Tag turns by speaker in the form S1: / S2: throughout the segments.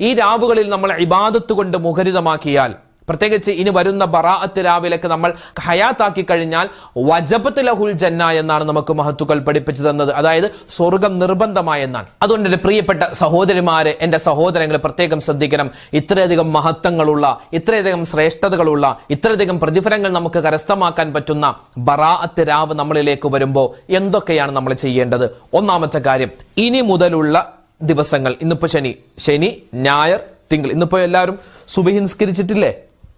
S1: ഈ രാവുകളിൽ നമ്മൾ ഇബാദത്ത് കൊണ്ട് മുഖരിതമാക്കിയാൽ പ്രത്യേകിച്ച് ഇനി വരുന്ന ബറാഅത്ത് രാവിലേക്ക് നമ്മൾ ഹയാത്താക്കി കഴിഞ്ഞാൽ വജബത്ത് ലഹുൽ ജന്ന എന്നാണ് നമുക്ക് മഹത്തുക്കൾ പഠിപ്പിച്ചു തന്നത്. അതായത് സ്വർഗം നിർബന്ധമായെന്നാണ് അതുകൊണ്ട് എന്റെ പ്രിയപ്പെട്ട സഹോദരിമാരെ എന്റെ സഹോദരങ്ങൾ പ്രത്യേകം ശ്രദ്ധിക്കണം. ഇത്രയധികം മഹത്വങ്ങളുള്ള ഇത്രയധികം ശ്രേഷ്ഠതകളുള്ള ഇത്രയധികം പ്രതിഫലങ്ങൾ നമുക്ക് കരസ്ഥമാക്കാൻ പറ്റുന്ന ബറാഅത്ത് രാവ് നമ്മളിലേക്ക് വരുമ്പോൾ എന്തൊക്കെയാണ് നമ്മൾ ചെയ്യേണ്ടത്? ഒന്നാമത്തെ കാര്യം ഇനി മുതലുള്ള ദിവസങ്ങൾ. ഇന്നിപ്പോ ശനി. ശനി ഞായർ തിങ്കൾ. ഇന്നിപ്പോ എല്ലാവരും സുബഹി നിസ്കരിച്ചിട്ടില്ലേ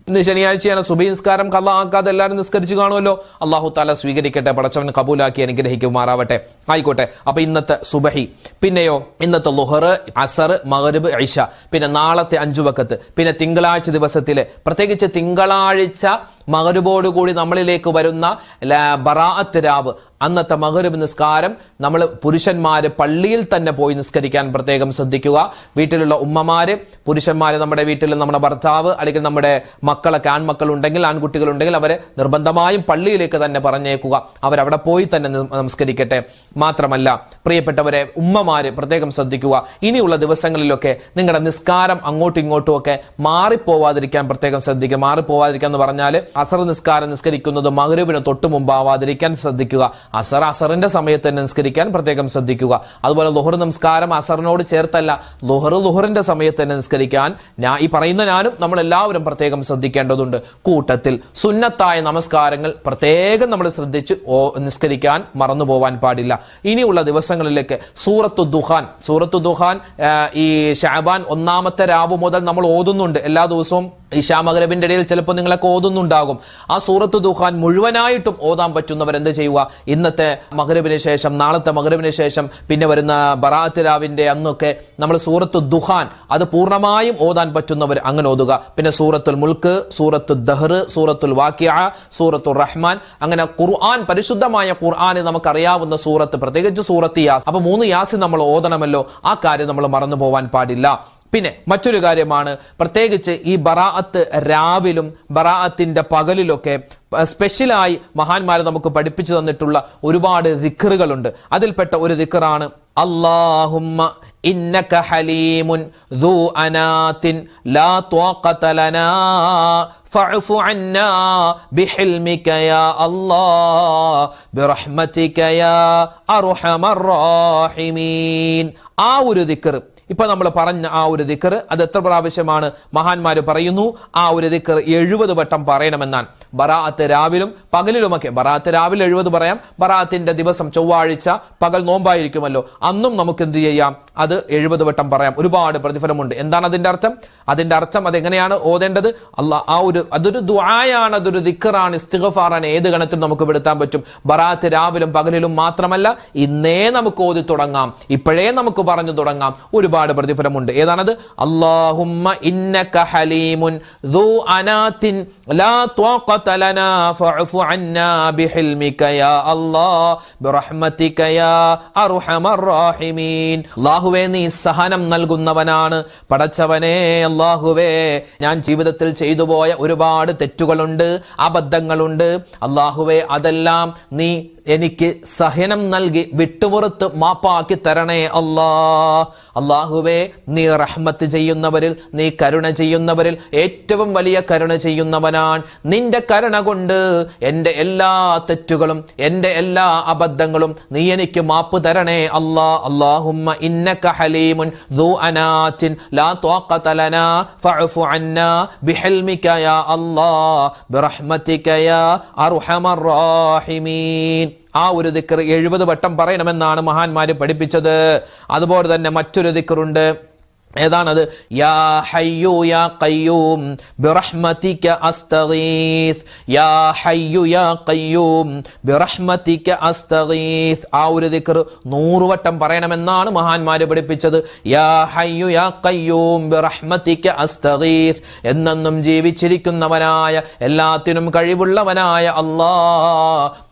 S1: ഇന്ന് ശനിയാഴ്ചയാണ്. സുബഹി കള്ള ആക്കാതെ എല്ലാവരും നിസ്കരിച്ചു കാണുമല്ലോ. അള്ളാഹു താല സ്വീകരിക്കട്ടെ പടച്ചവൻ കബൂലാക്കി അനുഗ്രഹിക്കുമാറാവട്ടെ. ആയിക്കോട്ടെ. അപ്പൊ ഇന്നത്തെ സുബഹി. പിന്നെയോ ഇന്നത്തെ ലുഹർ അസർ മഹരബ് ഐഷ പിന്നെ നാളത്തെ അഞ്ചു വക്കത്ത് പിന്നെ തിങ്കളാഴ്ച ദിവസത്തിലെ പ്രത്യേകിച്ച് തിങ്കളാഴ്ച മകരുബോടുകൂടി നമ്മളിലേക്ക് വരുന്ന ബറാഅത്ത് രാവ്. അന്നത്തെ മകരവ് നിസ്കാരം നമ്മൾ പുരുഷന്മാര് പള്ളിയിൽ തന്നെ പോയി നിസ്കരിക്കാൻ പ്രത്യേകം ശ്രദ്ധിക്കുക. വീട്ടിലുള്ള ഉമ്മമാര് പുരുഷന്മാര് നമ്മുടെ വീട്ടിൽ നമ്മുടെ ഭർത്താവ് അല്ലെങ്കിൽ നമ്മുടെ മക്കളൊക്കെ ആൺമക്കൾ ഉണ്ടെങ്കിൽ ആൺകുട്ടികൾ ഉണ്ടെങ്കിൽ അവരെ നിർബന്ധമായും പള്ളിയിലേക്ക് തന്നെ പറഞ്ഞേക്കുക. അവരവിടെ പോയി തന്നെ നമസ്കരിക്കട്ടെ. മാത്രമല്ല പ്രിയപ്പെട്ടവരെ ഉമ്മമാര് പ്രത്യേകം ശ്രദ്ധിക്കുക. ഇനിയുള്ള ദിവസങ്ങളിലൊക്കെ നിങ്ങളുടെ നിസ്കാരം അങ്ങോട്ടും ഇങ്ങോട്ടും ഒക്കെ മാറിപ്പോവാതിരിക്കാൻ പ്രത്യേകം ശ്രദ്ധിക്കുക. മാറിപ്പോവാതിരിക്കുക എന്ന് പറഞ്ഞാൽ അസർ നിസ്കാരം നിസ്കരിക്കുന്നത് മകരുവിന് തൊട്ട് മുമ്പാവാതിരിക്കാൻ ശ്രദ്ധിക്കുക. അസർ അസറിന്റെ സമയത്ത് നിസ്കരിക്കാൻ പ്രത്യേകം ശ്രദ്ധിക്കുക. അതുപോലെ ലുഹർ നമസ്കാരം അസറിനോട് ചേർത്തല്ല. ലുഹർ ലുഹറിന്റെ സമയത്ത് നിസ്കരിക്കാൻ ഞാൻ ഈ പറയുന്ന ഞാനും നമ്മൾ എല്ലാവരും പ്രത്യേകം ശ്രദ്ധിക്കേണ്ടതുണ്ട്. കൂട്ടത്തിൽ സുന്നത്തായ നമസ്കാരങ്ങൾ പ്രത്യേകം നമ്മൾ ശ്രദ്ധിച്ച് നിസ്കരിക്കാൻ മറന്നു പോവാൻ പാടില്ല. ഇനിയുള്ള ദിവസങ്ങളിലേക്ക് സൂറത്തു ദുഹാൻ സൂറത്തു ദുഹാൻ ഈ ഷാബാൻ ഒന്നാമത്തെ രാവ് മുതൽ നമ്മൾ ഓതുന്നുണ്ട്. എല്ലാ ദിവസവും ഇഷാ മകരബിന്റെ ഇടയിൽ ചിലപ്പോൾ നിങ്ങളെ ഓതുന്നുണ്ടാകും ആ സൂറത്ത് ദുഹാൻ മുഴുവനായിട്ടും ഓതാൻ പറ്റുന്നവർ എന്ത് ചെയ്യുക? ഇന്നത്തെ മകരബിന് ശേഷം നാളത്തെ മകരബിന് ശേഷം പിന്നെ വരുന്ന ബറാത്ത് രാവിന്റെ അന്നൊക്കെ നമ്മൾ സൂറത്ത് ദുഹാൻ അത് പൂർണമായും ഓതാൻ പറ്റുന്നവർ അങ്ങനെ ഓതുക. പിന്നെ സൂറത്തുൽ മുൽക്ക് സൂറത്ത് ദഹർ സൂറത്തുൽ വാക്യ സൂറത്തുൽ റഹ്മാൻ അങ്ങനെ ഖുർആൻ പരിശുദ്ധമായ ഖുർആൻ നമുക്കറിയാവുന്ന സൂറത്ത് പ്രത്യേകിച്ച് സൂറത്ത് യാസ്. അപ്പൊ മൂന്ന് യാസ് നമ്മൾ ഓതണമല്ലോ. ആ കാര്യം നമ്മൾ മറന്നു പോവാൻ പാടില്ല. പിന്നെ മറ്റൊരു കാര്യമാണ് പ്രത്യേകിച്ച് ഈ ബറാഅത്ത് രാവിലും ബറാഅത്തിന്റെ പകലിലൊക്കെ സ്പെഷ്യലായി മഹാന്മാരെ നമുക്ക് പഠിപ്പിച്ചു തന്നിട്ടുള്ള ഒരുപാട് ദിക്കറുകളുണ്ട് അതിൽപ്പെട്ട ഒരു ദിക്കറാണ് അള്ളാഹുമ്മ ഇന്നക ഹലീമുൻ ലാ അന്നാ ബിഹിൽമിക യാ അല്ലാഹ് ബിറഹ്മതിക യാ അർഹമർ ആ ഒരു ദിക്ർ ഇപ്പൊ നമ്മൾ പറഞ്ഞ ആ ഒരു ദിക്കർ അത് എത്ര പ്രാവശ്യമാണ് മഹാന്മാർ പറയുന്നു? ആ ഒരു ദിക്കർ എഴുപത് വട്ടം പറയണമെന്നാണ്. ബറാഅത്ത് രാവിലും പകലിലുമൊക്കെ ബറാഅത്ത് രാവിലെ എഴുപത് പറയാം ബറാഅത്തിന്റെ ദിവസം ചൊവ്വാഴ്ച പകൽ നോമ്പായിരിക്കുമല്ലോ. അന്നും നമുക്ക് എന്ത് ചെയ്യാം? അത് എഴുപത് വട്ടം പറയാം. ഒരുപാട് പ്രതിഫലമുണ്ട്. എന്താണ് അതിന്റെ അർത്ഥം? അതിന്റെ അർത്ഥം അതെങ്ങനെയാണ് ഓതേണ്ടത്? അല്ല ആ ഒരു അതൊരു ദ്വായാണ് അതൊരു ദിക്കറാണ്. ഇസ്തിഗഫാറാണ് ഏത് ഗണത്തിൽ നമുക്ക് പെടുത്താൻ പറ്റും. ബറാത്ത് രാവിലും പകലിലും മാത്രമല്ല ഇന്നേ നമുക്ക് ഓതി തുടങ്ങാം. ഇപ്പോഴേ നമുക്ക് പറഞ്ഞു തുടങ്ങാം. ഒരുപാട് പ്രതിഫലമുണ്ട് ഏതാണത് അല്ലാഹുമ്മ ഇന്നക ഹലീമുൻ ذو أنات لا طاقة لنا فاعف عنا بحلمك يا الله برحمتك يا أرحم الراحمين അല്ലാഹുവേ നീ സഹനം നൽകുന്നവനാണ് പടച്ചവനെ അല്ലാഹുവേ ഞാൻ ജീവിതത്തിൽ ചെയ്തു പോയ ഒരുപാട് തെറ്റുകളുണ്ട് അബദ്ധങ്ങളുണ്ട് അല്ലാഹുവേ അതെല്ലാം നീ എനിക്ക് സഹനം നൽകി വിട്ടുപുറത്ത് മാപ്പാക്കി തരണേ അല്ലാ അള്ളാഹുവേ നീ റഹ്മത്ത് ചെയ്യുന്നവരിൽ നീ കരുണ ചെയ്യുന്നവരിൽ ഏറ്റവും വലിയ കരുണ ചെയ്യുന്നവനാണ് നിന്റെ കരുണ കൊണ്ട് എൻ്റെ എല്ലാ തെറ്റുകളും എൻ്റെ എല്ലാ അബദ്ധങ്ങളും നീ എനിക്ക് മാപ്പ് തരണേ അല്ലാ അല്ലാഹുമ്മ ഇന്നക ഹലീമുൻ ذو أنات لا طاقة لنا فاعف عنا بحلمك يا الله برحمتك يا أرحم الراحمين ആ ഒരു ദിക്കർ എഴുപത് വട്ടം പറയണമെന്നാണ് മഹാന്മാര് പഠിപ്പിച്ചത്. അതുപോലെ തന്നെ മറ്റൊരു ദിക്കറുണ്ട്. ഏതാണത്? യാ ഹയ്യു യാ കയ്യൂം ബിറഹ്മതിക അസ്തഗീസ്. യാ ഹയ്യു യാ കയ്യൂം ബിറഹ്മതിക അസ്തഗീസ്. ആ ഒരു ദിക്ർ നൂറുവട്ടം പറയണമെന്നാണ് മഹാന്മാര് പഠിപ്പിച്ചത്. യാ ഹയ്യു യാ കയ്യൂം ബിറഹ്മതിക അസ്തഗീസ്. എന്നെന്നും ജീവിച്ചിരിക്കുന്നവനായ എല്ലാത്തിനും കഴിവുള്ളവനായ അല്ലാ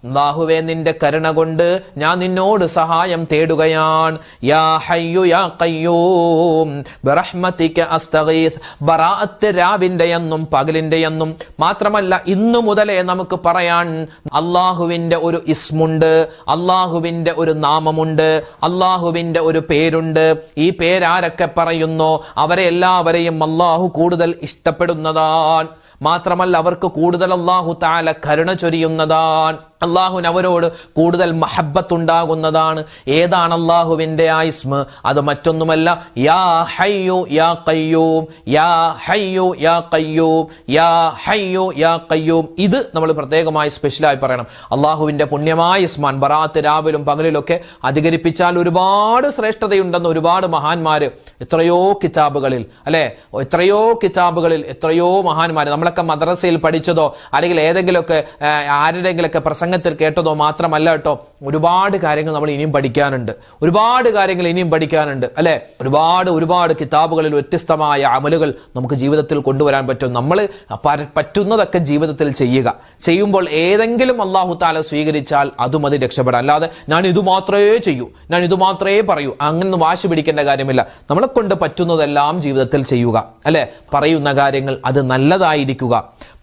S1: അല്ലാഹുവേ നിന്റെ കരുണ കൊണ്ട് ഞാൻ നിന്നോട് സഹായം തേടുകയാണ്. യാ ഹയ്യു യാ ഖയ്യൂം ബിറഹ്മതിക അസ്തഗീസ് ബറാഅത്ത് രാവിന്റെ എന്നും പകലിന്റെ എന്നും മാത്രമല്ല ഇന്നു മുതലേ നമുക്ക് പറയാൻ അള്ളാഹുവിന്റെ ഒരു ഇസ്മുണ്ട് അള്ളാഹുവിന്റെ ഒരു നാമമുണ്ട് അള്ളാഹുവിന്റെ ഒരു പേരുണ്ട്. ഈ പേരാരൊക്കെ പറയുന്നോ അവരെ എല്ലാവരെയും അള്ളാഹു കൂടുതൽ ഇഷ്ടപ്പെടുന്നതാണ് മാത്രമല്ല അവർക്ക് കൂടുതൽ അള്ളാഹു താല കരുണ ചൊരിയുന്നതാണ് അള്ളാഹുവിന് അവരോട് കൂടുതൽ മഹബത്തുണ്ടാകുന്നതാണ്. ഏതാണ് അള്ളാഹുവിന്റെ ആ അത് മറ്റൊന്നുമല്ല. യാ ഹയ്യു യാ കയ്യൂം യാ ഹയ്യു യാ കയ്യൂം യാ ഹയ്യു യാ കയ്യൂം ഇത് നമ്മൾ പ്രത്യേകമായി സ്പെഷ്യലായി പറയണം. അള്ളാഹുവിന്റെ പുണ്യമായ ഇസ്മാൻ ബറാത്ത് രാവിലും പകലിലൊക്കെ അധികരിപ്പിച്ചാൽ ഒരുപാട് ശ്രേഷ്ഠതയുണ്ടെന്ന് ഒരുപാട് മഹാന്മാര് എത്രയോ കിതാബുകളിൽ അല്ലെ? എത്രയോ കിതാബുകളിൽ എത്രയോ മഹാന്മാര് നമ്മളൊക്കെ മദ്രസയിൽ പഠിച്ചതോ അല്ലെങ്കിൽ ഏതെങ്കിലുമൊക്കെ ആരുടെങ്കിലൊക്കെ ആരുടെങ്കിലൊക്കെ പ്രസംഗത്തിൽ കേട്ടതോ മാത്രമല്ല കേട്ടോ ഒരുപാട് കാര്യങ്ങൾ നമ്മൾ ഇനിയും പഠിക്കാനുണ്ട്. ഒരുപാട് കാര്യങ്ങൾ ഇനിയും പഠിക്കാനുണ്ട് അല്ലെ? ഒരുപാട് ഒരുപാട് കിതാബുകളിൽ വ്യത്യസ്തമായ അമലുകൾ നമുക്ക് ജീവിതത്തിൽ കൊണ്ടുവരാൻ പറ്റും. നമ്മൾ പറ്റുന്നതൊക്കെ ജീവിതത്തിൽ ചെയ്യുക. ചെയ്യുമ്പോൾ ഏതെങ്കിലും അള്ളാഹു താല സ്വീകരിച്ചാൽ അതും അത് രക്ഷപ്പെടാം അല്ലാതെ ഞാൻ ഇത് മാത്രമേ ചെയ്യൂ ഞാൻ ഇത് മാത്രമേ പറയൂ അങ്ങനെ വാശി പിടിക്കേണ്ട കാര്യമില്ല. നമ്മളെ കൊണ്ട് പറ്റുന്നതെല്ലാം ജീവിതത്തിൽ ചെയ്യുക അല്ലെ? പറയുന്ന കാര്യങ്ങൾ അത് നല്ലതായിരിക്കുക.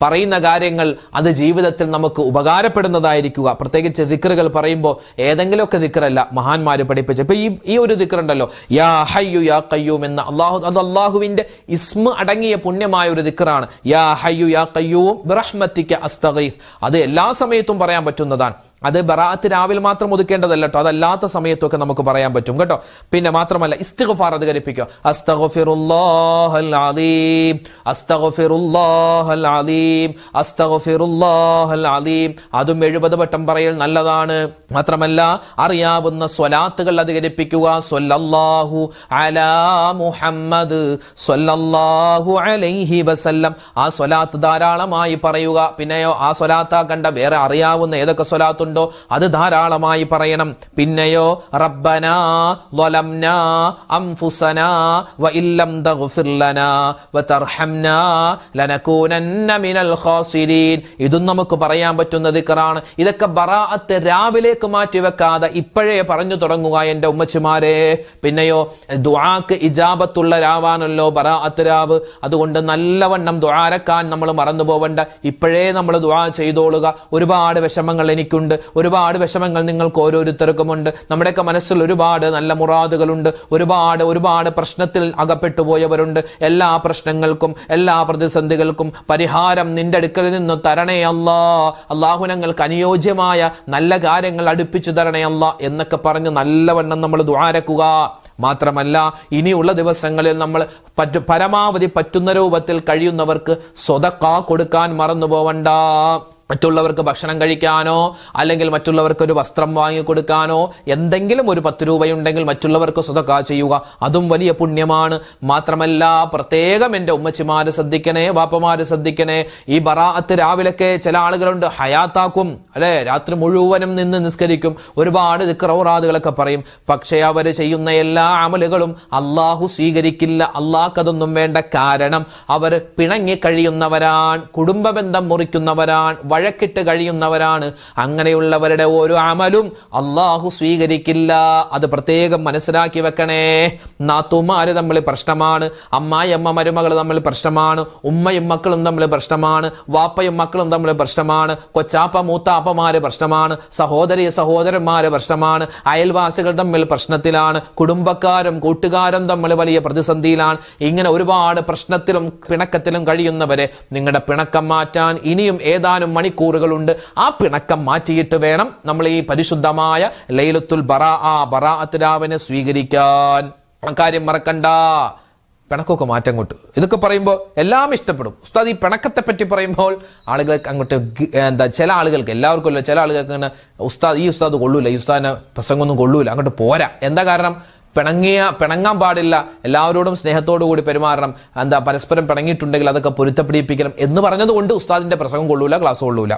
S1: പറയുന്ന കാര്യങ്ങൾ അത് ജീവിതത്തിൽ നമുക്ക് ഉപകാരപ്പെടുന്നതായിരിക്കുക. പ്രത്യേകിച്ച് ദിക്കറുകൾ പറയുമ്പോൾ ഏതെങ്കിലുമൊക്കെ ദിക്കറല്ല മഹാന്മാര് പഠിപ്പിച്ച. ഇപ്പൊ ഈ ഈ ഒരു ദിക്കറുണ്ടല്ലോ യാ ഹയ്യു യാ കയ്യൂം എന്ന അള്ളാഹു അത് അള്ളാഹുവിന്റെ ഇസ്മ അടങ്ങിയ പുണ്യമായ ഒരു ദിക്കറാണ് യാ ഹയ്യു യാ കയ്യൂം ബിറഹ്മത്തിക അസ്തഗീസ്. അത് എല്ലാ സമയത്തും പറയാൻ പറ്റുന്നതാണ്. അത് ബറാത്ത് രാവിലെ മാത്രം ഒതുക്കേണ്ടതല്ല കേട്ടോ അതല്ലാത്ത സമയത്തൊക്കെ നമുക്ക് പറയാൻ പറ്റും കേട്ടോ. പിന്നെ മാത്രമല്ല ഇസ്തിഗ്ഫാർ അധികരിപ്പിക്കുക. അസ്തഗ്ഫിറുല്ലാഹൽ അലീം. അലീം. അലീം. അതും എഴുപത് വട്ടം പറയൽ നല്ലതാണ്. മാത്രമല്ല അറിയാവുന്ന സ്വലാത്തുകൾ അധികരിപ്പിക്കുക. സ്വല്ലല്ലാഹു അലാ മുഹമ്മദ് സ്വല്ലല്ലാഹു അലൈഹി വസല്ലം. ആ സ്വലാത്ത് ധാരാളമായി പറയുക. പിന്നെയോ ആ സ്വലാത്ത കണ്ട വേറെ അറിയാവുന്ന ഏതൊക്കെ സ്വലാത്തുണ്ടോ? അത് ധാരാളമായി പറയണം. പിന്നെയോ റബ്ബനാ വ ഇല്ലം ലനാ വതർഹംനാ ലനകൂനന്ന മിനൽ ഖാസിരീൻ. ഇതും നമുക്ക് പറയാൻ പറ്റുന്ന ദിക്റാണ്. ഇതൊക്കെ ബറാഅത്ത് രാവിലേക്ക് മാറ്റി വെക്കാതെ ഇപ്പോഴേ പറഞ്ഞു തുടങ്ങുക എന്റെ ഉമ്മച്ചിമാരെ. പിന്നെയോ ദുആക്ക് ഇജാബത്തുള്ള രാവാണല്ലോ ബറാഅത്ത് രാവ്. അതുകൊണ്ട് നല്ലവണ്ണം ദുആരക്കാൻ നമ്മൾ മറന്നു പോവണ്ട ഇപ്പോഴേ നമ്മൾ ദുആ ചെയ്തോളുക. ഒരുപാട് വിഷമങ്ങൾ എനിക്കുണ്ട്. ഒരുപാട് വിഷമങ്ങൾ നിങ്ങൾക്ക് ഓരോരുത്തർക്കുമുണ്ട്. നമ്മുടെയൊക്കെ മനസ്സിൽ ഒരുപാട് നല്ല മുറാദുകളുണ്ട്. ഒരുപാട് ഒരുപാട് പ്രശ്നത്തിൽ അകപ്പെട്ടു പോയവരുണ്ട് എല്ലാ പ്രശ്നങ്ങൾക്കും എല്ലാ പ്രതിസന്ധികൾക്കും പരിഹാരം നിന്റെ അടുക്കൽ നിന്ന് തരണേ അല്ലാ. അള്ളാഹു ഞങ്ങൾക്ക് അനുയോജ്യമായ നല്ല കാര്യങ്ങൾ അടുപ്പിച്ചു തരണേ അല്ല എന്നൊക്കെ പറഞ്ഞ് നല്ലവണ്ണം നമ്മൾ ദ്വാരക്കുക മാത്രമല്ല ഇനിയുള്ള ദിവസങ്ങളിൽ നമ്മൾ പറ്റു പരമാവധി പറ്റുന്ന രൂപത്തിൽ കഴിയുന്നവർക്ക് സ്വതക്ക കൊടുക്കാൻ മറന്നു പോവണ്ട മറ്റുള്ളവർക്ക് ഭക്ഷണം കഴിക്കാനോ അല്ലെങ്കിൽ മറ്റുള്ളവർക്ക് ഒരു വസ്ത്രം വാങ്ങിക്കൊടുക്കാനോ എന്തെങ്കിലും ഒരു പത്ത് രൂപയുണ്ടെങ്കിൽ മറ്റുള്ളവർക്ക് സ്വതക്ക ചെയ്യുക. അതും വലിയ പുണ്യമാണ്. മാത്രമല്ല പ്രത്യേകം എന്റെ ഉമ്മച്ചിമാര് ശ്രദ്ധിക്കണേ വാപ്പമാര് ശ്രദ്ധിക്കണേ. ഈ ബറാഅത്ത് രാവിലൊക്കെ ചില ആളുകളുണ്ട് ഹയാത്താക്കും. അല്ലെ? രാത്രി മുഴുവനും നിന്ന് നിസ്കരിക്കും. ഒരുപാട് ദിക്റൗറാദുകളൊക്കെ പറയും. പക്ഷേ അവർ ചെയ്യുന്ന എല്ലാ അമലുകളും അള്ളാഹു സ്വീകരിക്കില്ല. അള്ളാഹ്ക്കതൊന്നും വേണ്ട കാരണം അവർ പിണങ്ങി കഴിയുന്നവരാണ് കുടുംബ ബന്ധം മുറിക്കുന്നവരാണ് വഴക്കിട്ട് കഴിയുന്നവരാണ്. അങ്ങനെയുള്ളവരുടെ ഓരോ അമലും അള്ളാഹു സ്വീകരിക്കില്ല. അത് പ്രത്യേകം മനസ്സിലാക്കി വെക്കണേ. നാത്തുമാര് തമ്മിൽ പ്രശ്നമാണ്. അമ്മായിയമ്മ മരുമകൾ തമ്മിൽ പ്രശ്നമാണ്. ഉമ്മയും മക്കളും തമ്മിൽ പ്രശ്നമാണ്. വാപ്പയും മക്കളും തമ്മിൽ പ്രശ്നമാണ്. കൊച്ചാപ്പ മൂത്താപ്പമാര് പ്രശ്നമാണ്. സഹോദരി സഹോദരന്മാര് പ്രശ്നമാണ്. അയൽവാസികൾ തമ്മിൽ പ്രശ്നത്തിലാണ്. കുടുംബക്കാരും കൂട്ടുകാരും തമ്മിൽ വലിയ പ്രതിസന്ധിയിലാണ്. ഇങ്ങനെ ഒരുപാട് പ്രശ്നത്തിലും പിണക്കത്തിലും കഴിയുന്നവരെ നിങ്ങളുടെ പിണക്കം മാറ്റാൻ ഇനിയും ഏതാനും മണിക്കൂറുകളുണ്ട് ആ പിണക്കം മാറ്റിയിട്ട് വേണം നമ്മൾ ഈ പരിശുദ്ധമായ ലൈലത്തുൽ ബറാ ആ ബറാഅത്ത് സ്വീകരിക്കാൻ. കാര്യം മറക്കണ്ട. പിണക്കൊക്കെ മാറ്റം കൊട്ടു ഇതൊക്കെ പറയുമ്പോൾ എല്ലാം ഇഷ്ടപ്പെടും. ഉസ്താദ് ഈ പിണക്കത്തെ പറ്റി പറയുമ്പോൾ ആളുകൾക്ക് അങ്ങോട്ട് എന്താ ചില ആളുകൾക്ക് എല്ലാവർക്കും അല്ല ചില ആളുകൾക്ക് ഇങ്ങനെ ഉസ്താദ് ഈ ഉസ്താദ് കൊള്ളൂല ഈ ഉസ്താദിനെ പ്രസംഗമൊന്നും കൊള്ളൂല അങ്ങോട്ട് പോരാ. എന്താ കാരണം? പിണങ്ങിയ പിണങ്ങാൻ പാടില്ല. എല്ലാവരോടും സ്നേഹത്തോടു കൂടി പെരുമാറണം. എന്താ പരസ്പരം പിണങ്ങിയിട്ടുണ്ടെങ്കിൽ അതൊക്കെ പൊരുത്തപ്പെടിപ്പിക്കണം എന്ന് പറഞ്ഞതുകൊണ്ട് ഉസ്താദിന്റെ പ്രസംഗം കൊള്ളൂല ക്ലാസ് കൊള്ളൂല.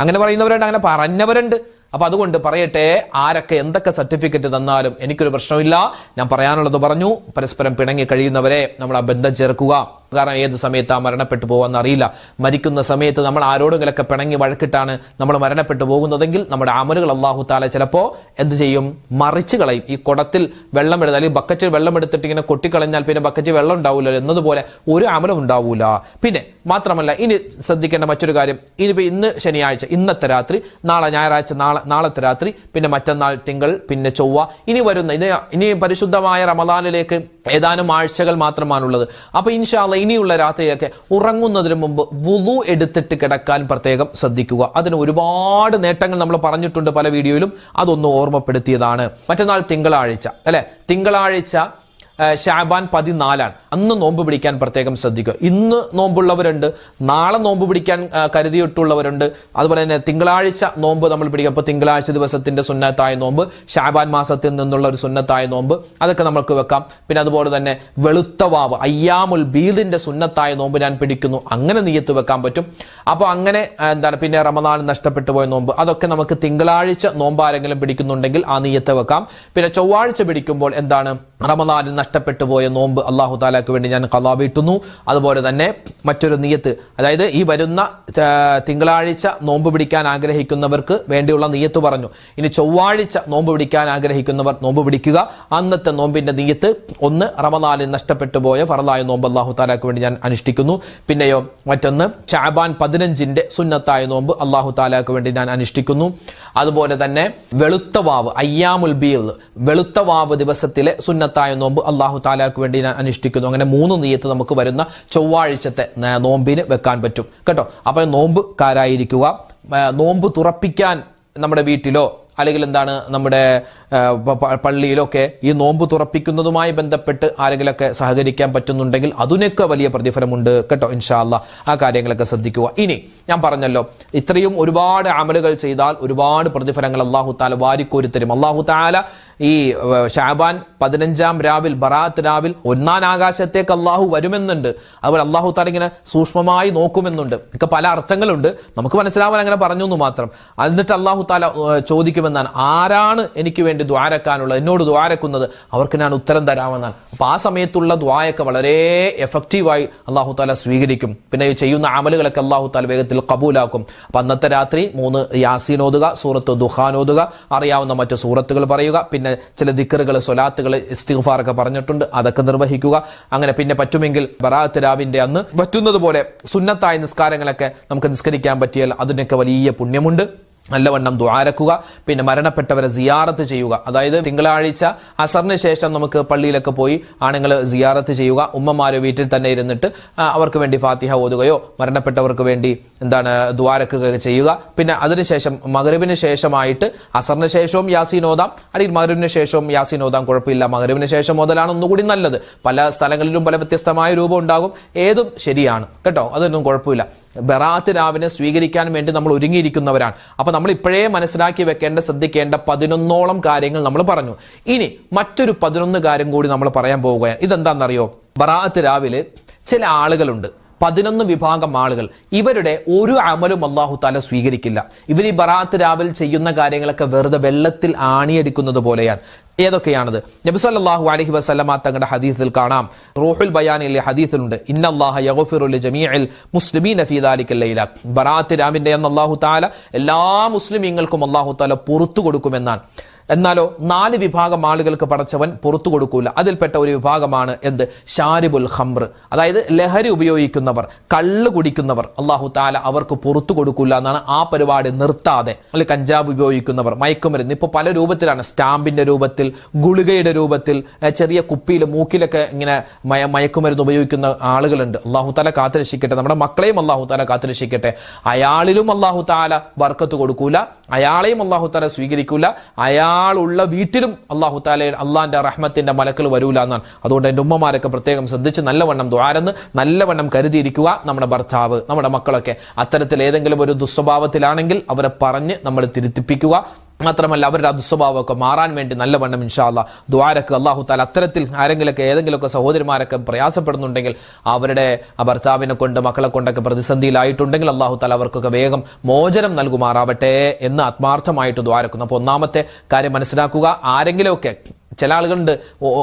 S1: അങ്ങനെ പറയുന്നവരുണ്ട് അങ്ങനെ പറഞ്ഞവരുണ്ട്. അപ്പൊ അതുകൊണ്ട് പറയട്ടെ ആരൊക്കെ എന്തൊക്കെ സർട്ടിഫിക്കറ്റ് തന്നാലും എനിക്കൊരു പ്രശ്നമില്ല. ഞാൻ പറയാനുള്ളത് പറഞ്ഞു പരസ്പരം പിണങ്ങി കഴിയുന്നവരെ നമ്മൾ ആ ബന്ധം ചേർക്കുക. കാരണം ഏത് സമയത്ത് ആ മരണപ്പെട്ടു പോവാൻ അറിയില്ല. മരിക്കുന്ന സമയത്ത് നമ്മൾ ആരോടെങ്കിലൊക്കെ പിണങ്ങി വഴക്കിട്ടാണ് നമ്മൾ മരണപ്പെട്ടു പോകുന്നതെങ്കിൽ നമ്മുടെ അമലുകൾ അള്ളാഹു താല ചിലപ്പോ എന്ത് ചെയ്യും? മറിച്ച് കളയും. ഈ കുടത്തിൽ വെള്ളം എടുത്ത് അല്ലെങ്കിൽ ബക്കറ്റിൽ വെള്ളം എടുത്തിട്ട് ഇങ്ങനെ കൊട്ടിക്കളഞ്ഞാൽ പിന്നെ ബക്കറ്റിൽ വെള്ളം ഉണ്ടാവില്ല എന്നതുപോലെ ഒരു അമലും ഉണ്ടാവൂല. പിന്നെ മാത്രമല്ല ഇനി ശ്രദ്ധിക്കേണ്ട മറ്റൊരു കാര്യം. ഇനിയിപ്പോ ഇന്ന് ശനിയാഴ്ച ഇന്നത്തെ രാത്രി നാളെ ഞായറാഴ്ച നാളെ നാളത്തെ രാത്രി പിന്നെ മറ്റന്നാൾ തിങ്കൾ പിന്നെ ചൊവ്വ ഇനി വരുന്ന ഇനി പരിശുദ്ധമായ റമദാനിലേക്ക് ഏതാനും ആഴ്ചകൾ മാത്രമാണുള്ളത്. അപ്പൊ ഇൻഷാല്ല ഇനിയുള്ള രാത്രിയൊക്കെ ഉറങ്ങുന്നതിന് മുമ്പ് വുളു എടുത്തിട്ട് കിടക്കാൻ പ്രത്യേകം ശ്രദ്ധിക്കുക. അതിന് ഒരുപാട് നേട്ടങ്ങൾ നമ്മൾ പറഞ്ഞിട്ടുണ്ട് പല വീഡിയോയിലും. അതൊന്ന് ഓർമ്മപ്പെടുത്തിയതാണ്. മറ്റന്നാൾ തിങ്കളാഴ്ച അല്ലെ? തിങ്കളാഴ്ച ഷാബാൻ പതിനാലാണ്. അന്ന് നോമ്പ് പിടിക്കാൻ പ്രത്യേകം ശ്രദ്ധിക്കുക. ഇന്ന് നോമ്പുള്ളവരുണ്ട്. നാളെ നോമ്പ് പിടിക്കാൻ കരുതിയിട്ടുള്ളവരുണ്ട്. അതുപോലെ തന്നെ തിങ്കളാഴ്ച നോമ്പ് നമ്മൾ പിടിക്കുക അപ്പോൾ തിങ്കളാഴ്ച ദിവസത്തിന്റെ സുന്നത്തായ നോമ്പ് ഷാബാൻ മാസത്തിൽ നിന്നുള്ള ഒരു സുന്നത്തായ നോമ്പ് അതൊക്കെ നമുക്ക് വെക്കാം. പിന്നെ അതുപോലെ തന്നെ വെളുത്ത വാവ് അയ്യാമുൽ ബീദിന്റെ സുന്നത്തായ നോമ്പ് ഞാൻ പിടിക്കുന്നു. അങ്ങനെ നീയത്ത് വെക്കാൻ പറ്റും. അപ്പോൾ അങ്ങനെ എന്താണ് പിന്നെ റമദാൻ നഷ്ടപ്പെട്ടു പോയ നോമ്പ് അതൊക്കെ നമുക്ക് തിങ്കളാഴ്ച നോമ്പ് ആരെങ്കിലും പിടിക്കുന്നുണ്ടെങ്കിൽ ആ നീയത്ത് വെക്കാം. പിന്നെ ചൊവ്വാഴ്ച പിടിക്കുമ്പോൾ എന്താണ്? റമദാനിൽ നഷ്ടപ്പെട്ടു പോയ നോമ്പ് അള്ളാഹു താലാക്ക് വേണ്ടി ഞാൻ കലാവീട്ടുന്നു അതുപോലെ തന്നെ മറ്റൊരു നീയത്ത്. അതായത് ഈ വരുന്ന തിങ്കളാഴ്ച നോമ്പ് പിടിക്കാൻ ആഗ്രഹിക്കുന്നവർക്ക് വേണ്ടിയുള്ള നീയത്ത് പറഞ്ഞു. ഇനി ചൊവ്വാഴ്ച നോമ്പ് പിടിക്കാൻ ആഗ്രഹിക്കുന്നവർ നോമ്പ് പിടിക്കുക. അന്നത്തെ നോമ്പിന്റെ നീയത്ത് ഒന്ന് റമദാനിൽ നഷ്ടപ്പെട്ടു പോയ ഫറലായ നോമ്പ് അള്ളാഹു താലാക്ക് വേണ്ടി ഞാൻ അനുഷ്ഠിക്കുന്നു. പിന്നെയോ മറ്റൊന്ന് ഷാബാൻ പതിനഞ്ചിന്റെ സുന്നത്തായ നോമ്പ് അള്ളാഹു താലാക്ക് വേണ്ടി ഞാൻ അനുഷ്ഠിക്കുന്നു. അതുപോലെ തന്നെ വെളുത്തവാവ് അയ്യാമുൽ ബീൽ വെളുത്തവാവ് ദിവസത്തിലെ ദിവസത്തിലെ സുന്നത്തായ നോമ്പ് അള്ളാഹു താലാക്ക് വേണ്ടി ഞാൻ അനുഷ്ഠിക്കുന്നു അങ്ങനെ മൂന്ന് നീയത്ത് നമുക്ക് വരുന്ന ചൊവ്വാഴ്ചത്തെ നോമ്പിന് വെക്കാൻ പറ്റും. കേട്ടോ? അപ്പൊ നോമ്പുകാരായിരിക്കുക. കാരായിരിക്കുക നോമ്പ് തുറപ്പിക്കാൻ നമ്മുടെ വീട്ടിലോ അല്ലെങ്കിൽ എന്താണ് നമ്മുടെ പള്ളിയിലൊക്കെ ഈ നോമ്പ് തുറപ്പിക്കുന്നതുമായി ബന്ധപ്പെട്ട് ആരെങ്കിലൊക്കെ സഹകരിക്കാൻ പറ്റുന്നുണ്ടെങ്കിൽ അതിനൊക്കെ വലിയ പ്രതിഫലമുണ്ട്. കേട്ടോ? ഇൻഷാല്ല ആ കാര്യങ്ങളൊക്കെ ശ്രദ്ധിക്കുക. ഇനി ഞാൻ പറഞ്ഞല്ലോ ഇത്രയും ഒരുപാട് അമലുകൾ ചെയ്താൽ ഒരുപാട് പ്രതിഫലങ്ങൾ അള്ളാഹു താല വാരിക്കോരി തരും അള്ളാഹു താല ഈ ഷാബാൻ പതിനഞ്ചാം രാവിൽ ബറാത്ത് രാവിൽ ഒന്നാം ആകാശത്തേക്ക് അള്ളാഹു വരുമെന്നുണ്ട്. അതുപോലെ അള്ളാഹു താല ഇങ്ങനെ സൂക്ഷ്മമായി നോക്കുമെന്നുണ്ട്. ഒക്കെ പല അർത്ഥങ്ങളുണ്ട്. നമുക്ക് മനസ്സിലാവാൻ അങ്ങനെ പറഞ്ഞു എന്ന് മാത്രം. എന്നിട്ട് അള്ളാഹു താല ചോദിക്കുമെന്നാണ്. ആരാണ് എനിക്ക് വേണ്ടി ദ്വാരക്കാനുള്ളത് എന്നോട് ദ്വാരക്കുന്നത് അവർക്ക് ഞാൻ ഉത്തരം തരാമെന്നാണ്. അപ്പൊ ആ സമയത്തുള്ള ദ്വായൊക്കെ വളരെ എഫക്റ്റീവായി അള്ളാഹു താല സ്വീകരിക്കും. പിന്നെ ചെയ്യുന്ന അമലുകളൊക്കെ അള്ളാഹു താല വേഗത്തിൽ കബൂലാക്കും. അപ്പൊ അന്നത്തെ രാത്രി മൂന്ന് യാസീൻ ഓതുക സൂറത്ത് ദുഹാൻ ഓതുക അറിയാവുന്ന മറ്റു സൂറത്തുകൾ പറയുക പിന്നെ ചില ദിക്കറുകൾ സ്വലാത്തുകൾ ഇസ്തിഗ്ഫാർ ഒക്കെ പറഞ്ഞിട്ടുണ്ട്. അതൊക്കെ നിർവഹിക്കുക. അങ്ങനെ പിന്നെ പറ്റുമെങ്കിൽ ബറാത്ത് രാവിന്റെ അന്ന് പറ്റുന്നതുപോലെ സുന്നത്തായ നിസ്കാരങ്ങളൊക്കെ നമുക്ക് നിസ്കരിക്കാൻ പറ്റിയാൽ അതിനൊക്കെ വലിയ പുണ്യമുണ്ട്. നല്ലവണ്ണം ദ്വാരക്കുക പിന്നെ മരണപ്പെട്ടവരെ സിയാറത്ത് ചെയ്യുക. അതായത് തിങ്കളാഴ്ച അസറിന് ശേഷം നമുക്ക് പള്ളിയിലൊക്കെ പോയി ആണുങ്ങൾ സിയാറത്ത് ചെയ്യുക. ഉമ്മമാര് വീട്ടിൽ തന്നെ ഇരുന്നിട്ട് അവർക്ക് വേണ്ടി ഫാത്തിഹ ഓതുകയോ മരണപ്പെട്ടവർക്ക് വേണ്ടി എന്താണ് ദ്വാരക്കുകയൊക്കെ ചെയ്യുക. പിന്നെ അതിനുശേഷം മകരവിന് ശേഷമായിട്ട് അസറിന് ശേഷവും യാസീൻ ഓതാം. അല്ലെങ്കിൽ മകരവിന് ശേഷവും യാസീൻ ഓതാം. കുഴപ്പമില്ല. മകരവിന് ശേഷം ഓതലാണ് ഒന്നുകൂടി നല്ലത്. പല സ്ഥലങ്ങളിലും പല വ്യത്യസ്തമായ രൂപം ഉണ്ടാകും. ഏതും ശരിയാണ്. കേട്ടോ? അതൊന്നും കുഴപ്പമില്ല. ബറാത്ത് രാവിനെ സ്വീകരിക്കാൻ വേണ്ടി നമ്മൾ ഒരുങ്ങിയിരിക്കുന്നവരാണ്. അപ്പൊ നമ്മൾ ഇപ്പോഴേ മനസ്സിലാക്കി വെക്കേണ്ട ശ്രദ്ധിക്കേണ്ട പതിനൊന്നോളം കാര്യങ്ങൾ നമ്മൾ പറഞ്ഞു. ഇനി മറ്റൊരു പതിനൊന്ന് കാര്യം കൂടി നമ്മൾ പറയാൻ പോവുകയാണ്. ഇതെന്താണെന്നറിയോ? ബറാത്ത് രാവിലെ ചില ആളുകളുണ്ട്. പതിനൊന്ന് വിഭാഗം ആളുകൾ. ഇവരുടെ ഒരു അമലും അള്ളാഹു താല സ്വീകരിക്കില്ല. ഇവർ ഈ ബറാത്ത് രാവിൽ ചെയ്യുന്ന കാര്യങ്ങളൊക്കെ വെറുതെ വെള്ളത്തിൽ ആണിയടിക്കുന്നത് പോലെയാണ്. ഏതൊക്കെയാണത്? നബിസല്ലാഹു അലഹി വസ്ലമ തങ്ങളുടെ ഹദീസിൽ കാണാം. റോഹുൽ ബയാനിലെ ഹദീസിലുണ്ട്. ഇന്നല്ലാഹ യഗ്ഫിറുൽ ജമീഇൽ മുസ്ലിമീന ഫീ ദാലിക്കൽ ലൈല. ബറാത്ത് രാമിന്റെ എന്ന് അള്ളാഹു താല എല്ലാ മുസ്ലിമീങ്ങൾക്കും അള്ളാഹു താല പുറത്തു കൊടുക്കുമെന്നാണ്. എന്നാലോ നാല് വിഭാഗം ആളുകൾക്ക് പടച്ചവൻ പുറത്തു കൊടുക്കൂല. അതിൽപ്പെട്ട ഒരു വിഭാഗമാണ് എന്ത്? ഷാരിബുൽ ഹംർ അതായത് ലഹരി ഉപയോഗിക്കുന്നവർ കള്ള് കുടിക്കുന്നവർ അള്ളാഹു താല അവർക്ക് പുറത്തു കൊടുക്കൂല എന്നാണ് ആ പരിപാടി നിർത്താതെ. അല്ലെങ്കിൽ കഞ്ചാവ് ഉപയോഗിക്കുന്നവർ മയക്കുമരുന്ന്. ഇപ്പൊ പല രൂപത്തിലാണ്. സ്റ്റാമ്പിന്റെ രൂപത്തിൽ ഗുളികയുടെ രൂപത്തിൽ ചെറിയ കുപ്പിയിൽ മൂക്കിലൊക്കെ ഇങ്ങനെ മയ മയക്കുമരുന്ന് ഉപയോഗിക്കുന്ന ആളുകളുണ്ട്. അള്ളാഹു താല കാത്തുരക്ഷിക്കട്ടെ. നമ്മുടെ മക്കളെയും അള്ളാഹു താല കാത്തുരക്ഷിക്കട്ടെ. അയാളിലും അള്ളാഹു താല വർക്കത്ത് കൊടുക്കൂല. അയാളെയും അള്ളാഹു താല സ്വീകരിക്കൂല. അയാളുള്ള വീട്ടിലും അള്ളാഹു താല അള്ളാന്റെ റഹ്മത്തിന്റെ മലക്കൾ വരൂല എന്നാണ്. അതുകൊണ്ട് എന്റെ ഉമ്മമാരൊക്കെ പ്രത്യേകം ശ്രദ്ധിച്ച് നല്ലവണ്ണം ദ്വാരന്ന് നല്ലവണ്ണം കരുതിയിരിക്കുക നമ്മുടെ ഭർത്താവ് നമ്മുടെ മക്കളൊക്കെ. അത്തരത്തിൽ ഏതെങ്കിലും ഒരു ദുസ്വഭാവത്തിലാണെങ്കിൽ അവരെ പറഞ്ഞ് നമ്മൾ തിരുത്തിപ്പിക്കുക. മാത്രമല്ല അവരുടെ അതുസ്വഭാവമൊക്കെ മാറാൻ വേണ്ടി നല്ലവണ്ണം ഇൻഷാല്ല ദ്വാരക്ക് അള്ളാഹു താല അത്തരത്തിൽ ആരെങ്കിലൊക്കെ ഏതെങ്കിലുമൊക്കെ സഹോദരിമാരൊക്കെ പ്രയാസപ്പെടുന്നുണ്ടെങ്കിൽ അവരുടെ ഭർത്താവിനെ കൊണ്ട് മക്കളെ കൊണ്ടൊക്കെ പ്രതിസന്ധിയിലായിട്ടുണ്ടെങ്കിൽ അള്ളാഹു താല അവർക്കൊക്കെ വേഗം മോചനം നൽകുമാറാവട്ടെ എന്ന് ആത്മാർത്ഥമായിട്ട് ദ്വാരക്കുന്നു അപ്പോൾ ഒന്നാമത്തെ കാര്യം മനസ്സിലാക്കുക ആരെങ്കിലുമൊക്കെ ചില ആളുകളുണ്ട്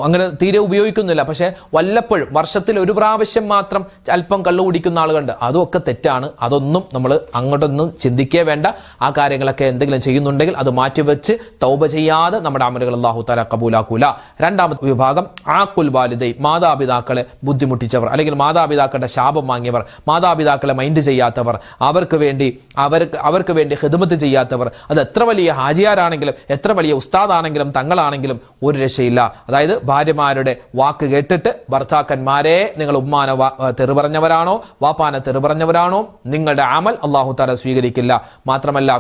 S1: അങ്ങനെ തീരെ ഉപയോഗിക്കുന്നില്ല. പക്ഷെ വല്ലപ്പോഴും വർഷത്തിൽ ഒരു പ്രാവശ്യം മാത്രം അല്പം കള്ളു കുടിക്കുന്ന ആളുകളുണ്ട്. അതൊക്കെ തെറ്റാണ്. അതൊന്നും നമ്മൾ അങ്ങോട്ടൊന്നും ചിന്തിക്കേ വേണ്ട. ആ കാര്യങ്ങളൊക്കെ എന്തെങ്കിലും ചെയ്യുന്നുണ്ടെങ്കിൽ അത് മാറ്റിവെച്ച് തൗബ ചെയ്യാതെ നമ്മുടെ അമലുകൾ അള്ളാഹു താല കബൂലാക്കൂല. രണ്ടാമത്തെ വിഭാഗം ആക്കുൽ വാലിദൈ മാതാപിതാക്കളെ ബുദ്ധിമുട്ടിച്ചവർ അല്ലെങ്കിൽ മാതാപിതാക്കളുടെ ശാപം വാങ്ങിയവർ മാതാപിതാക്കളെ മൈൻഡ് ചെയ്യാത്തവർ അവർക്ക് വേണ്ടി അവർക്ക് അവർക്ക് വേണ്ടി ഹിദ്മത്ത് ചെയ്യാത്തവർ. അത് എത്ര വലിയ ഹാജിയാരാണെങ്കിലും എത്ര വലിയ ഉസ്താദാണെങ്കിലും തങ്ങളാണെങ്കിലും ഒരു രക്ഷയില്ല അതായത് ഭാര്യമാരുടെ വാക്ക് കേട്ടിട്ട് ഭർത്താക്കന്മാരെ നിങ്ങൾ ഉമ്മാനെ തെറി പറഞ്ഞവരാണോ വാപ്പാനെ തെറി പറഞ്ഞവരാണോ നിങ്ങളുടെ അമൽ അള്ളാഹു താല സ്വീകരിക്കില്ല. മാത്രമല്ല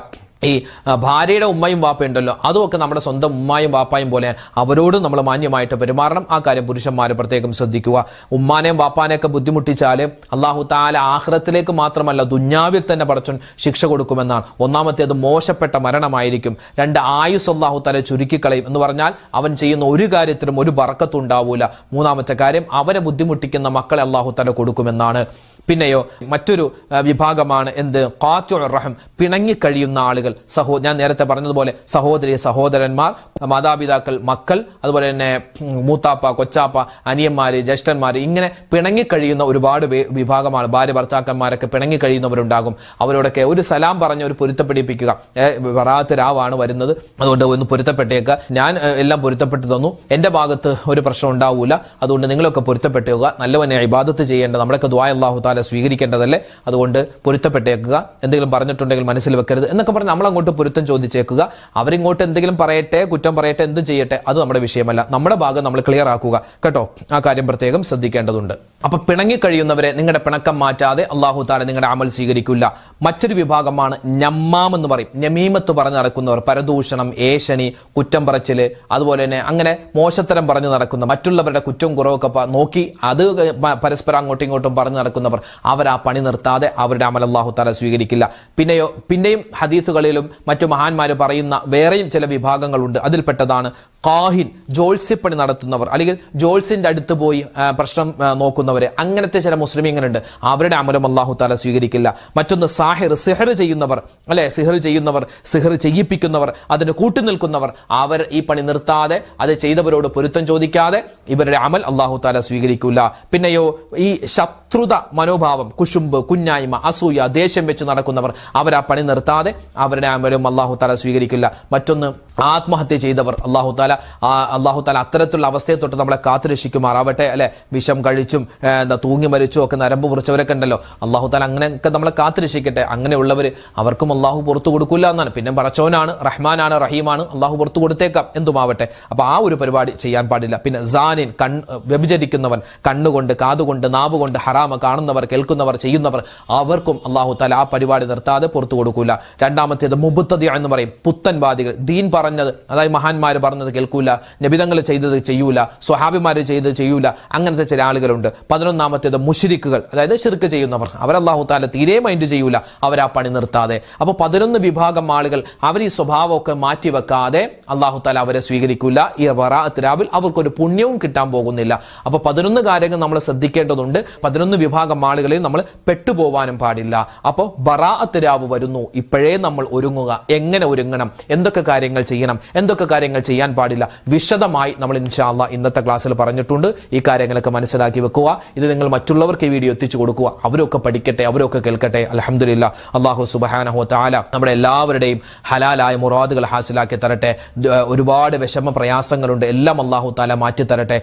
S1: ഈ ഭാര്യയുടെ ഉമ്മയും വാപ്പയും ഉണ്ടല്ലോ അതുമൊക്കെ നമ്മുടെ സ്വന്തം ഉമ്മായും വാപ്പായും പോലെയാണ്. അവരോട് നമ്മൾ മാന്യമായിട്ട് പെരുമാറണം. ആ കാര്യം പുരുഷന്മാർ പ്രത്യേകം ശ്രദ്ധിക്കുക. ഉമ്മാനെയും വാപ്പാനെയൊക്കെ ബുദ്ധിമുട്ടിച്ചാൽ അള്ളാഹു താല ആഹ്റത്തിലേക്ക് മാത്രമല്ല ദുഞ്ഞാവിൽ തന്നെ പടച്ചോൻ ശിക്ഷ കൊടുക്കുമെന്നാണ്. ഒന്നാമത്തേത് മോശപ്പെട്ട മരണമായിരിക്കും. രണ്ട് ആയുസ് അള്ളാഹു താല ചുരുക്കിക്കളയും എന്ന് പറഞ്ഞാൽ അവൻ ചെയ്യുന്ന ഒരു കാര്യത്തിലും ഒരു ബറക്കത്തും ഉണ്ടാവൂല. മൂന്നാമത്തെ കാര്യം അവനെ ബുദ്ധിമുട്ടിക്കുന്ന മക്കളെ അള്ളാഹു താല കൊടുക്കുമെന്നാണ്. പിന്നെയോ മറ്റൊരു വിഭാഗമാണ് എന്ത്? കാത്തു റഹം പിണങ്ങിക്കഴിയുന്ന ആളുകൾ സഹോ ഞാൻ നേരത്തെ പറഞ്ഞതുപോലെ സഹോദരി സഹോദരന്മാർ മാതാപിതാക്കൾ മക്കൾ അതുപോലെ തന്നെ മൂത്താപ്പ കൊച്ചാപ്പ അനിയന്മാര് ജ്യേഷ്ഠന്മാര് ഇങ്ങനെ പിണങ്ങിക്കഴിയുന്ന ഒരുപാട് വേ- വിഭാഗമാണ്. ഭാര്യ ഭർത്താക്കന്മാരൊക്കെ പിണങ്ങി പിണങ്ങിക്കഴിയുന്നവരുണ്ടാകും അവരോടൊക്കെ ഒരു സലാം പറഞ്ഞ് ഒരു പൊരുത്തപ്പെടിപ്പിക്കുക. വറാത്ത് രാവാണ് വരുന്നത്. അതുകൊണ്ട് ഒന്ന് പൊരുത്തപ്പെട്ടേക്കുക ഞാൻ എല്ലാം പൊരുത്തപ്പെട്ടു തന്നു. എന്റെ ഭാഗത്ത് ഒരു പ്രശ്നം ഉണ്ടാവൂല. അതുകൊണ്ട് നിങ്ങളൊക്കെ പൊരുത്തപ്പെട്ടേക്കുക നല്ലവനെ ഇബാദത്ത് ചെയ്യേണ്ട. നമ്മളൊക്കെ ദ്വായ അള്ളാഹു താല സ്വീകരിക്കേണ്ടതല്ലേ? അതുകൊണ്ട് പൊരുത്തപ്പെട്ടേക്കുക. എന്തെങ്കിലും പറഞ്ഞിട്ടുണ്ടെങ്കിൽ മനസ്സിൽ വെക്കരുത്. എന്നൊക്കെ പറഞ്ഞ് നമ്മളങ്ങോട്ട് പൊരുത്തം ചോദിച്ചേക്കുക. അവരിങ്ങോട്ട് എന്തെങ്കിലും പറയട്ടെ കുറ്റം പറയട്ടെ എന്തും ചെയ്യട്ടെ അത് നമ്മുടെ വിഷയമല്ല. നമ്മുടെ ഭാഗം നമ്മൾ ക്ലിയർ ആക്കുക. കേട്ടോ? ആ കാര്യം പ്രത്യേകം ശ്രദ്ധിക്കേണ്ടതുണ്ട്. അപ്പൊ പിണങ്ങിക്കഴിയുന്നവരെ നിങ്ങളുടെ പിണക്കം മാറ്റാതെ അള്ളാഹു താല നിങ്ങളുടെ അമൽ സ്വീകരിക്കില്ല. മറ്റൊരു വിഭാഗമാണ് ഞമ്മാം എന്ന് പറയും. ഞമീമത്ത് പറഞ്ഞു നടക്കുന്നവർ പരദൂഷണം ഏഷണി കുറ്റം പറച്ചിൽ അതുപോലെ തന്നെ അങ്ങനെ മോശത്തരം പറഞ്ഞു നടക്കുന്ന മറ്റുള്ളവരുടെ കുറ്റം കുറവൊക്കെ നോക്കി അത് പരസ്പരം അങ്ങോട്ടും ഇങ്ങോട്ടും പറഞ്ഞു നടക്കുന്നവർ. അവർ ആ പണി നിർത്താതെ അവരുടെ അമൽ അള്ളാഹു താല സ്വീകരിക്കില്ല. പിന്നെയോ പിന്നെയും ഹദീസുകളിലും മറ്റു മഹാന്മാർ പറയുന്ന വേറെയും ചില വിഭാഗങ്ങളുണ്ട്. അതിൽപ്പെട്ടതാണ് കാഹിൻ ജോത്സ്യപ്പണി നടത്തുന്നവർ അല്ലെങ്കിൽ ജോത്സ്യന്റെ അടുത്ത് പോയി പ്രശ്നം നോക്കുന്നവര്. അങ്ങനത്തെ ചില മുസ്ലിമീങ്ങളുണ്ട് അവരുടെ അമലം അള്ളാഹു താല സ്വീകരിക്കില്ല. മറ്റൊന്ന് സാഹിർ സിഹർ ചെയ്യുന്നവർ അല്ലെ? സിഹർ ചെയ്യുന്നവർ സിഹർ ചെയ്യിപ്പിക്കുന്നവർ അതിന് കൂട്ടുനിൽക്കുന്നവർ അവർ ഈ പണി നിർത്താതെ അത് ചെയ്തവരോട് പൊരുത്തം ചോദിക്കാതെ ഇവരുടെ അമൽ അള്ളാഹു താല സ്വീകരിക്കില്ല പിന്നെയോ ഈ ശത്രുത മനോഭാവം കുശുമ്പ് കുഞ്ഞായ്മ അസൂയ ദേഷ്യം വെച്ച് നടക്കുന്നവർ അവർ ആ പണി നിർത്താതെ അവരുടെ അമലും അള്ളാഹു താല സ്വീകരിക്കില്ല. മറ്റൊന്ന് ആത്മഹത്യ ചെയ്തവർ അള്ളാഹു താല അള്ളാഹു താല അത്തരത്തിലുള്ള അവസ്ഥയെ തൊട്ട് നമ്മളെ കാത്തുരക്ഷിക്കുമാറാവട്ടെ അല്ലെ? വിഷം കഴിച്ചും എന്താ തൂങ്ങി മരിച്ചും ഒക്കെ നരമ്പ് മുറിച്ചവരൊക്കെ ഉണ്ടല്ലോ. അള്ളാഹു താല അങ്ങനെയൊക്കെ നമ്മളെ കാത്തുരക്ഷിക്കട്ടെ അങ്ങനെയുള്ളവർ അവർക്കും അള്ളാഹു പുറത്തു കൊടുക്കില്ല എന്നാണ്. പിന്നെ പറച്ചോനാണ് റഹ്മാനാണ് റഹീമാണ്. അള്ളാഹു പുറത്തു കൊടുത്തേക്കാം എന്തുമാവട്ടെ. അപ്പൊ ആ ഒരു പരിപാടി ചെയ്യാൻ പാടില്ല. പിന്നെ ജാനിൻ കൺ വ്യഭിചരിക്കുന്നവൻ കണ്ണുകൊണ്ട് കാതുകൊണ്ട് നാവ് കൊണ്ട് ഹറാമ കാണുന്നവർ കേൾക്കുന്നവർ ചെയ്യുന്നവർ അവർക്കും അള്ളാഹു താല ആ പരിപാടി നിർത്താതെ പുറത്തു കൊടുക്കൂല. രണ്ടാമത്തേത് മുബുത്തതി എന്ന് പറയും. പുത്തൻവാദികൾ ദീൻ പറഞ്ഞത് അതായത് മഹാന്മാർ പറഞ്ഞത് കേൾക്കൂല നബിതങ്ങൾ ചെയ്തത് ചെയ്യൂല സ്വഹാബിമാർ ചെയ്തത് ചെയ്യൂല അങ്ങനത്തെ ചില ആളുകളുണ്ട്. പതിനൊന്നാമത്തേത് മുഷിരിക്കുകൾ. അതായത് ഷിർക്ക് ചെയ്യുന്നവർ. അള്ളാഹു താല തീരെ മൈൻഡ് ചെയ്യൂല അവർ ആ പണി നിർത്താതെ. അപ്പൊ പതിനൊന്ന് വിഭാഗം ആളുകൾ അവർ ഈ സ്വഭാവമൊക്കെ മാറ്റിവെക്കാതെ അള്ളാഹു താല അവരെ സ്വീകരിക്കൂല. ഈ വറാത്തിരാവിൽ അവർക്കൊരു പുണ്യവും കിട്ടാൻ പോകുന്നില്ല. അപ്പൊ പതിനൊന്ന് കാര്യങ്ങൾ നമ്മൾ ശ്രദ്ധിക്കേണ്ടതുണ്ട്. പതിനൊന്ന് വിഭാഗം ആളുകളിൽ നമ്മൾ പെട്ടുപോവാനും പാടില്ല. അപ്പോൾ ബറാഅത്തിരാവ് വരുന്നു. ഇപ്പോഴേ നമ്മൾ ഒരുങ്ങുക. എങ്ങനെ ഒരുങ്ങണം? എന്തൊക്കെ കാര്യങ്ങൾ ചെയ്യണം? എന്തൊക്കെ കാര്യങ്ങൾ ചെയ്യാൻ പാടില്ല? വിശദമായി നമ്മൾ ഇൻഷാല്ല ഇന്നത്തെ ക്ലാസ്സിൽ പറഞ്ഞിട്ടുണ്ട്. ഈ കാര്യങ്ങളൊക്കെ മനസ്സിലാക്കി വെക്കുക. ഇത് നിങ്ങൾ മറ്റുള്ളവർക്ക് ഈ വീഡിയോ എത്തിച്ചു കൊടുക്കുക. അവരൊക്കെ പഠിക്കട്ടെ അവരൊക്കെ കേൾക്കട്ടെ. അലഹമില്ല അള്ളാഹു സുബാനഹു താല നമ്മുടെ എല്ലാവരുടെയും ഹലാലായ മുറാദുകൾ ഹാസിലാക്കി തരട്ടെ. ഒരുപാട് വിഷമ പ്രയാസങ്ങളുണ്ട്. എല്ലാം അള്ളാഹു താല മാറ്റി തരട്ടെ